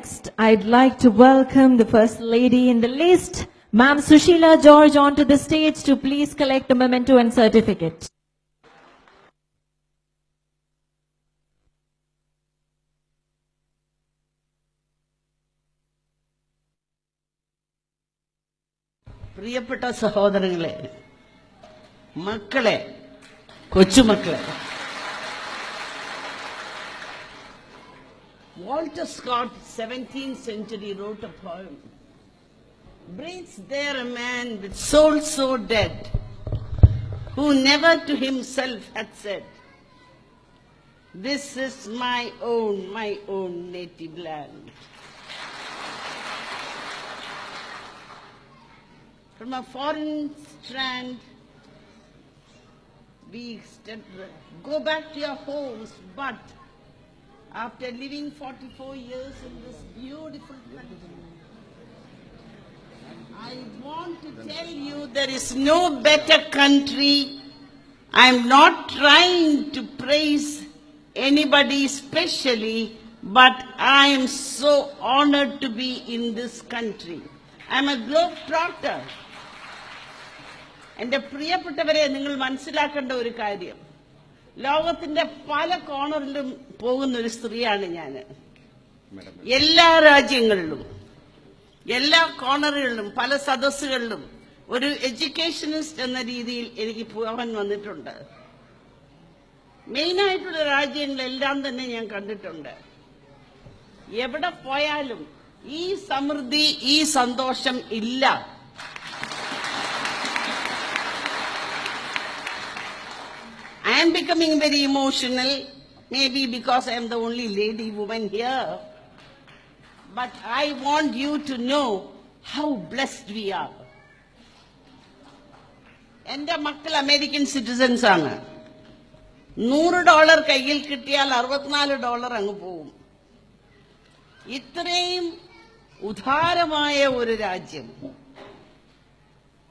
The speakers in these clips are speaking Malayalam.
Next, I'd like to welcome the First Lady in the list, Ma'am Sushila George, onto the stage to please collect a memento and certificate. പ്രിയപ്പെട്ട സഹോദരങ്ങളെ മക്കളെ കൊച്ചുമക്കളെ Walter Scott, 17th century, wrote a poem. Breathes there a man with soul so dead, who never to himself had said, This is my own, my own native land. From a foreign strand, we go back to your homes, but after living 44 years in this beautiful country, I want to tell you there is no better country. I'm not trying to praise anybody specially, but I am so honored to be in this country. I'm a globetrotter. എന്റെ പ്രിയപ്പെട്ടവരെ നിങ്ങൾ മനസ്സിലാക്കേണ്ട ഒരു കാര്യം ലോകത്തിന്റെ പല കോണറിലും പോകുന്ന ഒരു സ്ത്രീയാണ് ഞാൻ. എല്ലാ രാജ്യങ്ങളിലും എല്ലാ കോണറുകളിലും പല സദസ്സുകളിലും ഒരു എഡ്യൂക്കേഷനിസ്റ്റ് എന്ന രീതിയിൽ എനിക്ക് പോകാൻ വന്നിട്ടുണ്ട്. മെയിനായിട്ടുള്ള രാജ്യങ്ങളെല്ലാം തന്നെ ഞാൻ കണ്ടിട്ടുണ്ട്. എവിടെ പോയാലും ഈ സമൃദ്ധി ഈ സന്തോഷം ഇല്ല. I am becoming very emotional, maybe because I am the only lady woman here. But I want you to know how blessed we are. എന്റെ മക്കൾ അമേരിക്കൻ സിറ്റിസൻസ് ആണ് നൂറ് ഡോളർ കയ്യിൽ കിട്ടിയാൽ അറുപത്തിനാല് ഡോളർ അങ്ങ് പോവും ഇത്രയും ഉദാരമായ ഒരു രാജ്യം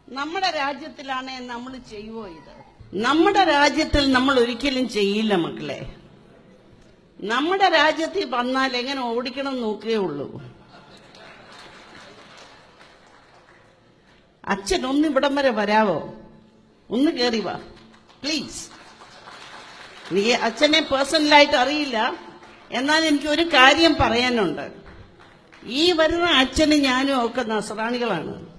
നമ്മുടെ രാജ്യത്തിലാണ് നമ്മൾ ചെയ്യുമോ ഇത് നമ്മുടെ രാജ്യത്തിൽ നമ്മൾ ഒരിക്കലും ചെയ്യില്ല മക്കളെ. നമ്മുടെ രാജ്യത്തിൽ വന്നാൽ എങ്ങനെ ഓടിക്കണം നോക്കേ ഉള്ളൂ. അച്ഛൻ ഒന്ന് ഇവിടം വരെ വരാവോ? ഒന്ന് കയറി വാ. പ്ലീസ് നീ അച്ഛനെ പേഴ്സണലായിട്ട് അറിയില്ല. എന്നാൽ എനിക്ക് ഒരു കാര്യം പറയാനുണ്ട്. ഈ വരുന്ന അച്ഛനും ഞാനും ഒക്കെ നസ്രാണികളാണ്.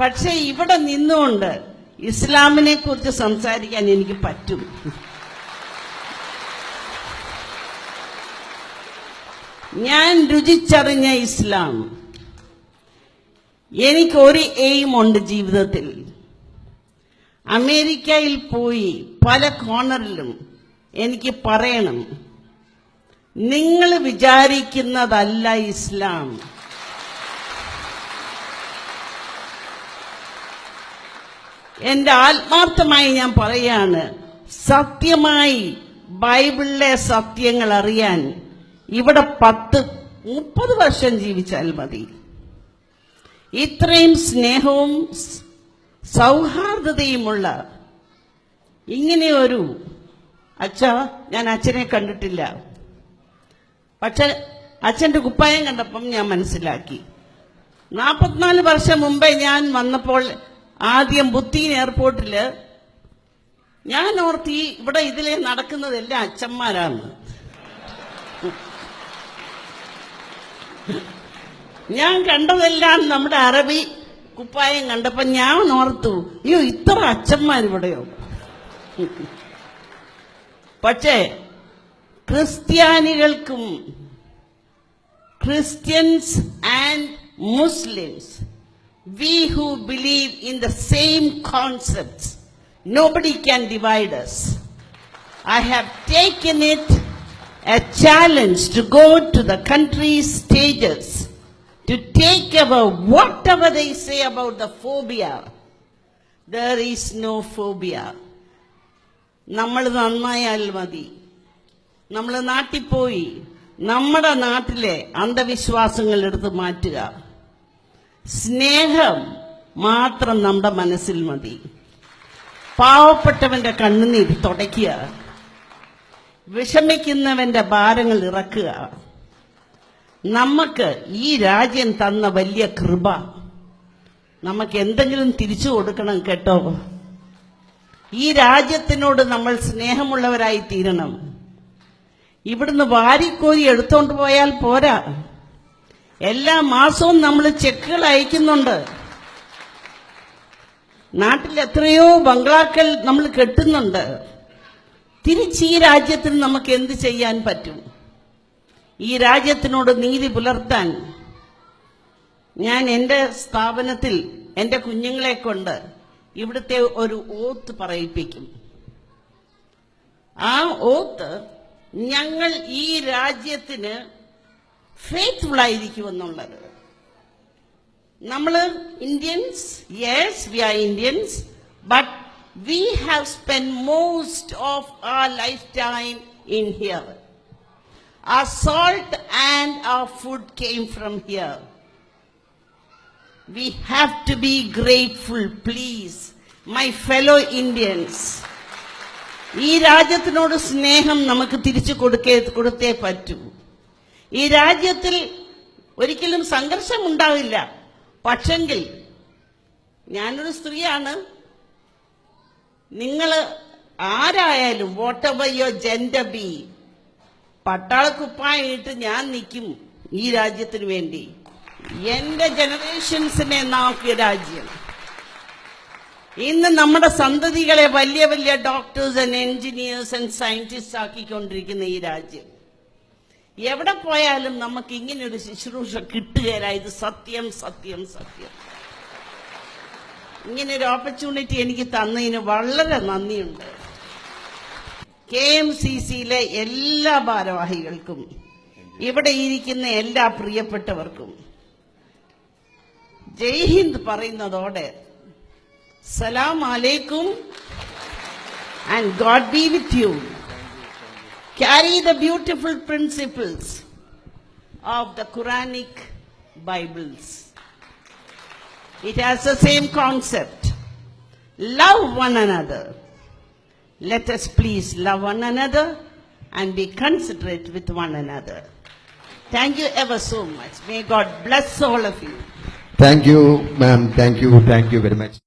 പക്ഷെ ഇവിടെ നിന്നുകൊണ്ട് ഇസ്ലാമിനെ കുറിച്ച് സംസാരിക്കാൻ എനിക്ക് പറ്റും. ഞാൻ രുചിച്ചറിഞ്ഞ ഇസ്ലാം. എനിക്ക് ഒരു എയിം ഉണ്ട് ജീവിതത്തിൽ. അമേരിക്കയിൽ പോയി പല കോണറിലും എനിക്ക് പറയണം. നിങ്ങൾ വിചാരിക്കുന്നതല്ല ഇസ്ലാം. എന്റെ ആത്മാർത്ഥമായി ഞാൻ പറയാണ് സത്യമായി ബൈബിളിലെ സത്യങ്ങൾ അറിയാൻ ഇവിടെ പത്ത് മുപ്പത് വർഷം ജീവിച്ചാൽ മതി. ഇത്രയും സ്നേഹവും സൗഹാർദ്ദതയുമുള്ള ഇങ്ങനെ ഒരു അച്ഛ ഞാൻ അച്ഛനെ കണ്ടിട്ടില്ല. പക്ഷെ അച്ഛന്റെ കുപ്പായം കണ്ടപ്പം ഞാൻ മനസ്സിലാക്കി. നാൽപ്പത്തിനാല് വർഷം മുമ്പേ ഞാൻ വന്നപ്പോൾ ആദ്യം ബുദ്ധീൻ എയർപോർട്ടിൽ ഞാൻ ഓർത്തി ഇവിടെ ഇതിലെ നടക്കുന്നതെല്ലാം അച്ഛന്മാരാണ്. ഞാൻ കണ്ടതെല്ലാം നമ്മുടെ അറബി കുപ്പായം കണ്ടപ്പോ ഞാൻ ഓർത്തു അയ്യോ ഇത്ര അച്ഛന്മാരിവിടെയോ? പക്ഷേ ക്രിസ്ത്യാനികൾക്കും christians and Muslims, we who believe in the same concepts, nobody can divide us. I have taken it a challenge to go to the country's stages to take over whatever they say about the phobia. There is no phobia. നമ്മൾ നന്നായാൽ മതി നമ്മൾ നാട്ടിൽ പോയി നമ്മുടെ നാട്ടിലെ അന്ധവിശ്വാസങ്ങൾ എടുത്ത് മാറ്റുക സ്നേഹം മാത്രം നമ്മുടെ മനസ്സിൽ മതി. പാവപ്പെട്ടവന്റെ കണ്ണുനീര് തുടയ്ക്കുക. വിഷമിക്കുന്നവന്റെ ഭാരങ്ങൾ ഇറക്കുക. നമുക്ക് ഈ രാജ്യം തന്ന വലിയ കൃപ. നമുക്ക് എന്തെങ്കിലും തിരിച്ചു കൊടുക്കണം കേട്ടോ. ഈ രാജ്യത്തിനോട് നമ്മൾ സ്നേഹമുള്ളവരായി തീരണം. ഇവിടുന്ന് വാരിക്കോരി എടുത്തോണ്ട് പോയാൽ പോരാ. എല്ലാ മാസവും നമ്മൾ ചെക്കുകൾ അയക്കുന്നുണ്ട്. നാട്ടിൽ എത്രയോ ബംഗ്ലാക്കൾ നമ്മൾ കെട്ടുന്നുണ്ട്. തിരിച്ച് ഈ രാജ്യത്തിന് നമുക്ക് എന്ത് ചെയ്യാൻ പറ്റും? ഈ രാജ്യത്തിനോട് നീതി പുലർത്താൻ ഞാൻ എന്റെ സ്ഥാപനത്തിൽ എന്റെ കുഞ്ഞുങ്ങളെ കൊണ്ട് ഇവിടുത്തെ ഒരു ഓത്ത് പറയിപ്പിക്കും. ആ ഓത്ത് ഞങ്ങൾ ഈ രാജ്യത്തിന് ഫെയ്ത്ത്ഫുൾ ആയിരിക്കുമെന്നുള്ളത് നമ്മൾ Indians yes we are Indians but we have spend most of our life time in here Our salt and our food came from here. We have to be grateful, please, my fellow Indians. ഈ രാജ്യത്തിനോട് സ്നേഹം നമുക്ക് തിരിച്ചു കൊടുക്കേ കൊടുത്തേ പറ്റൂ ഈ രാജ്യത്തിൽ ഒരിക്കലും സംഘർഷം ഉണ്ടാവില്ല പക്ഷെങ്കിൽ ഞാനൊരു സ്ത്രീയാണ്. നിങ്ങൾ ആരായാലും whatever your gender be പട്ടാളക്കുപ്പായിട്ട് ഞാൻ നിൽക്കും ഈ രാജ്യത്തിന് വേണ്ടി. എന്റെ ജനറേഷൻസിനെ നോക്കിയ രാജ്യം. ഇന്ന് നമ്മുടെ സന്തതികളെ വലിയ വലിയ doctors and engineers and scientist ആക്കിക്കൊണ്ടിരിക്കുന്ന ഈ രാജ്യം. എവിടെ പോയാലും നമുക്ക് ഇങ്ങനെ ഒരു ശുശ്രൂഷ കിട്ടുകയില്ല സത്യം സത്യം സത്യം. ഇങ്ങനെ ഒരു ഓപ്പർച്യൂണിറ്റി എനിക്ക് തന്നതിന് വളരെ നന്ദിയുണ്ട്. കെ എം സി സിയിലെ എല്ലാ ഭാരവാഹികൾക്കും ഇവിടെ ഇരിക്കുന്ന എല്ലാ പ്രിയപ്പെട്ടവർക്കും ജയ് ഹിന്ദ് പറയുന്നതോടെ സലാം അലൈക്കും and god be with you Carry the beautiful principles of the Quranic Bibles. It has the same concept. Love one another. Let us please love one another and be considerate with one another. Thank you ever so much. May God bless all of you. Thank you, ma'am. Thank you. Thank you very much.